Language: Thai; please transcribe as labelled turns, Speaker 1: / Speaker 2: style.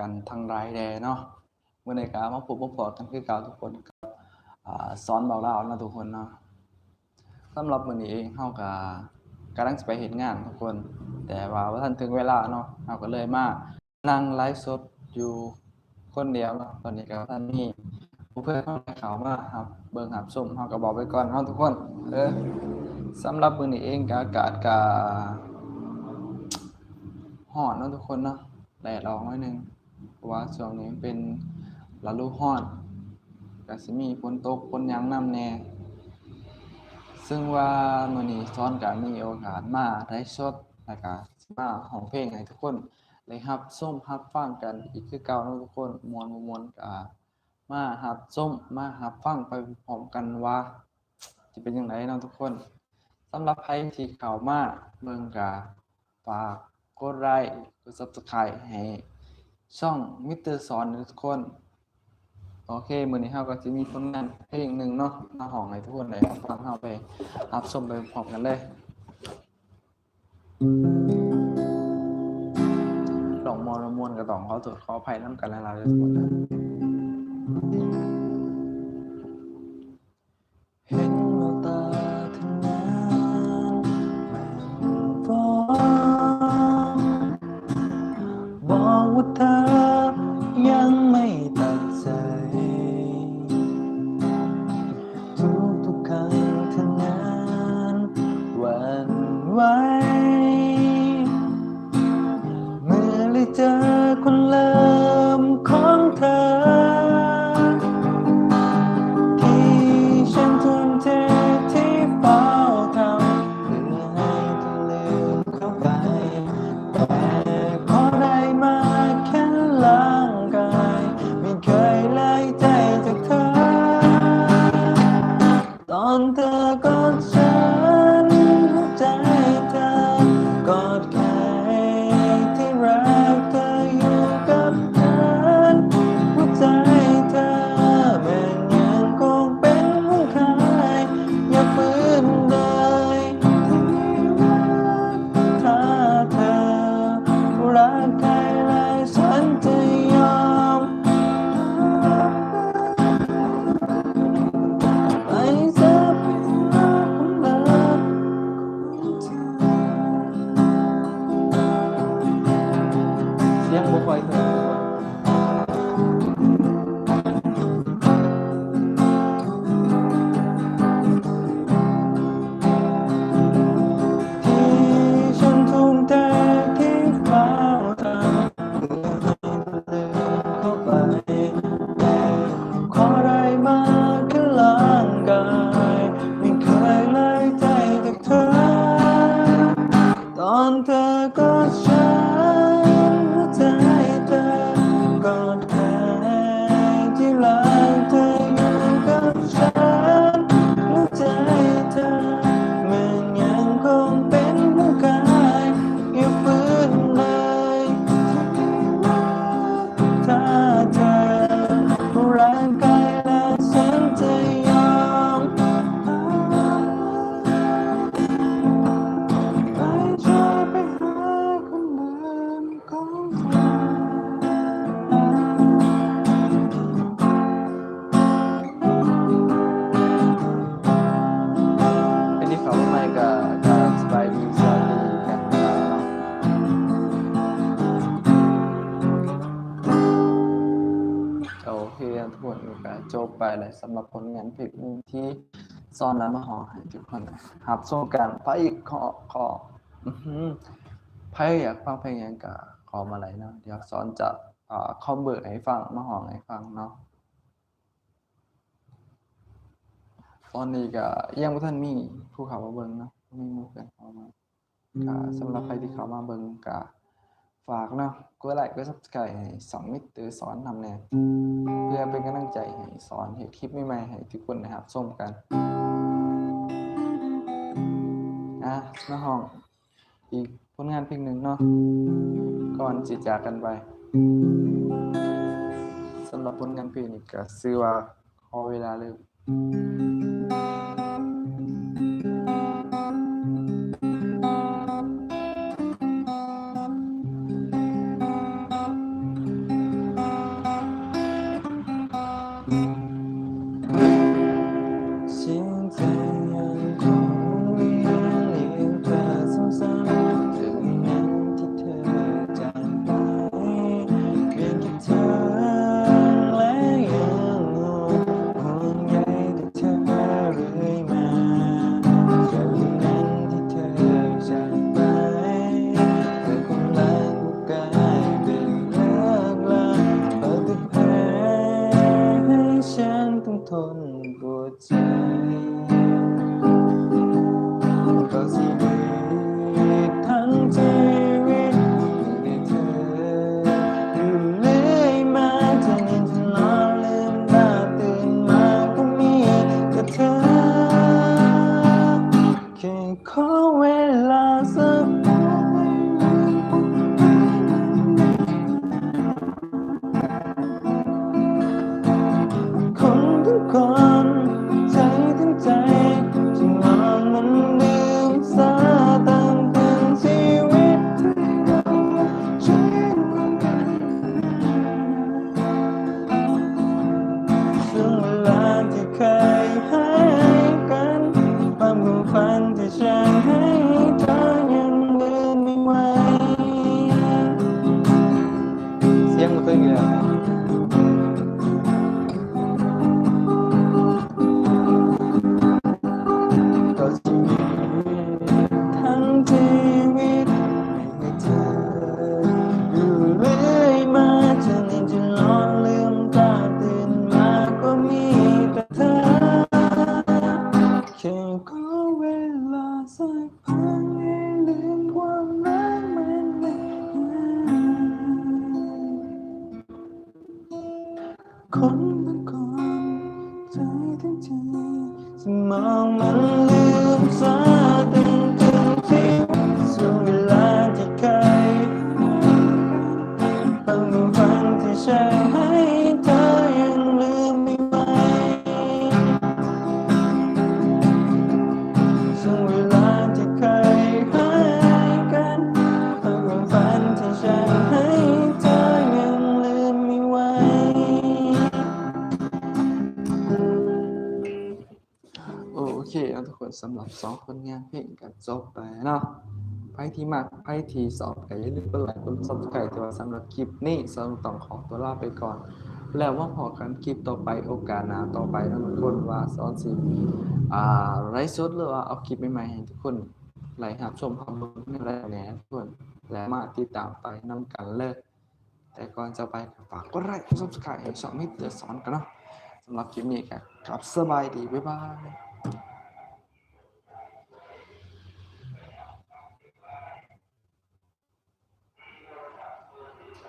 Speaker 1: กันทั้งหลายแดเนาะเมื้อในี้ก็มาพบมาพอกันคือเก่าทุกคนกับอ่าสอนเบาลานะทุกคนเนาะสำหรับมื้อนี้เองเฮาก็กำลังสไปเฮ็ดงานทุกคน แต่ว่าบ่ทันถึงเวลาเนาะเฮาก็เลยมานั่งไลฟ์สดอยู่คนเดียวเนาะตอนนี้ก็ท่านมีผู้เพื่อนเข้าเข้ามาครับเบิ่งรับชมเฮาก็บอกไว้ก่อนเนาะทุกคน เออสำหรับมื้อนี้เองก็อากาศก็ร้อนเนาะทุกคนเนาะแดดออกหน่อยหนึง เพราะว่าช่วงนี้เป็นฤดูร้อนก็สิมีฝนตกฝนหยังนำแน่ซึ่งว่ามื้อนี้ซ้อนก็มีโอกาสมาไลฟ์สดแล้วก็มาร้องเพลงให้ทุกคนได้รับชมรับฟังกันอีกคือเก่าทุกคนมวนมวนก็มารับชมมารับฟังไปพร้อมกันว่าสิเป็นจังไดเนาะทุกคนสำหรับใครที่เข้ามาเบิ่งก็ฝากกดไลค์กด Subscribe ให้ ช่องมิสเตอร์สอนทุกคน โอเคมือนี้เฮาก็จะมีผลงานเพลงหนึ่งเนาะมาห้องให้ทุกคนเลยฟังเฮาไปรับชมไปพร้อมกันเลยดอกมอละมวนก็ต้องขอโทษขออภัยน้ำกันแลายๆเด้อทุกคนนะ ม่กับกาสบายดีสวัสดีกันเนาะโอเคทุกคนก็จบไปเลยสำหรับผลงานเพลงที่ซ่อนแล้วมาห่อให้ทุกคนหับชมกันไปอีกขอขออื้อหือใครอยากฟังเพลงยังก็ขอมาเลยเนาะเดี๋ยวสอนจะอ่าคอมเบิร์ให้ฟังมาห่อให้ฟังเนาะ ตอนนี้ก็ยังบ่ทันมีผู้เข้ามาเบิ่งเนาะมีหมู่เพื่อนเข้ามาก็สำหรับใครที่เข้ามาเบิ่งก็ฝากเนาะกดไลค์กด Subscribe ให้สองมิตรตือสอนนำแน่เพื่อเป็นกำลังใจให้สอนเห็นคลิปใหม่ๆให้ทุกคนนะครับชมกันอะมาห้อง อีกผลงานเพลงหนึ่งเนาะก่อนจิจากกันไปสำหรับผลงานเพลงนี้ก็ชื่อว่าขอเวลาเริ่ม สำหรับสองคนงานเพลงกันจบไปเนาะไปที่มากไปที่สอบกันอย่าลืมกดไลค์กดซับสไครต์ตัวสำหรับคลิปนี้สำหรับต้องขอตัวลาไปก่อน แล้วว่าพอกันคลิปต่อไปโอกาสหน้าต่อไปนะทุกคนว่าสอนสิอ่าไลฟ์สดหรือว่าเอาคลิปใหม่ๆให้ทุกคนไลค์รับชมความรู้ในรายแหน่ทุกคนและมาติดตามไปนำกันเลยแต่ก่อนจะไปฝากกดไลค์กดซับสไครต์ให้ช่องมิเตอร์สอนกันเนาะสำหรับคลิปนี้ก็ครับสบายดีบ๊ายบาย